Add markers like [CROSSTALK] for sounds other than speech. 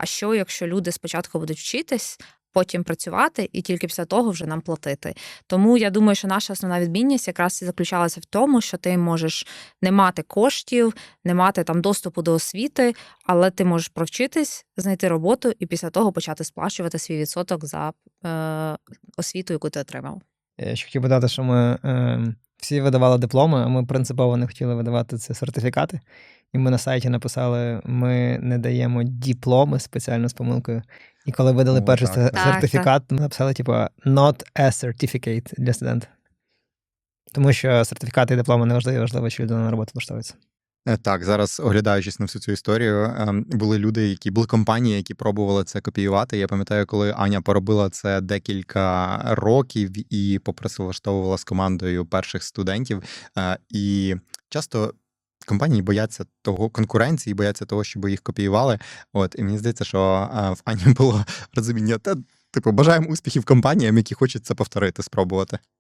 А що, якщо люди спочатку будуть вчитись, потім працювати, і тільки після того вже нам платити? Тому я думаю, що наша основна відмінність якраз і заключалася в тому, що ти можеш не мати коштів, не мати там доступу до освіти, але ти можеш провчитись, знайти роботу і після того почати сплачувати свій відсоток за е, освіту, яку ти отримав. Я ще хотів би додати, що ми е, всі видавали дипломи, а ми принципово не хотіли видавати ці сертифікати. І ми на сайті написали: ми не даємо дипломи спеціально з помилкою. І коли видали О, перший так, сертифікат, так. ми написали, типу, not a certificate для студента. Тому що сертифікати і дипломи не важливі, важливо, чи людина на роботу влаштовується. Е, Так, зараз оглядаючись на всю цю історію, ем, були люди, які були компанії, які пробували це копіювати. Я пам'ятаю, коли Аня поробила це декілька років і попросилаштовувала з командою перших студентів. Е, І часто компанії бояться того конкуренції, бояться того, щоб їх копіювали. От і мені здається, що е, в Ані було [LAUGHS] розуміння та. Типу, бажаємо успіхів компаніям, які хочуть це повторити, спробувати.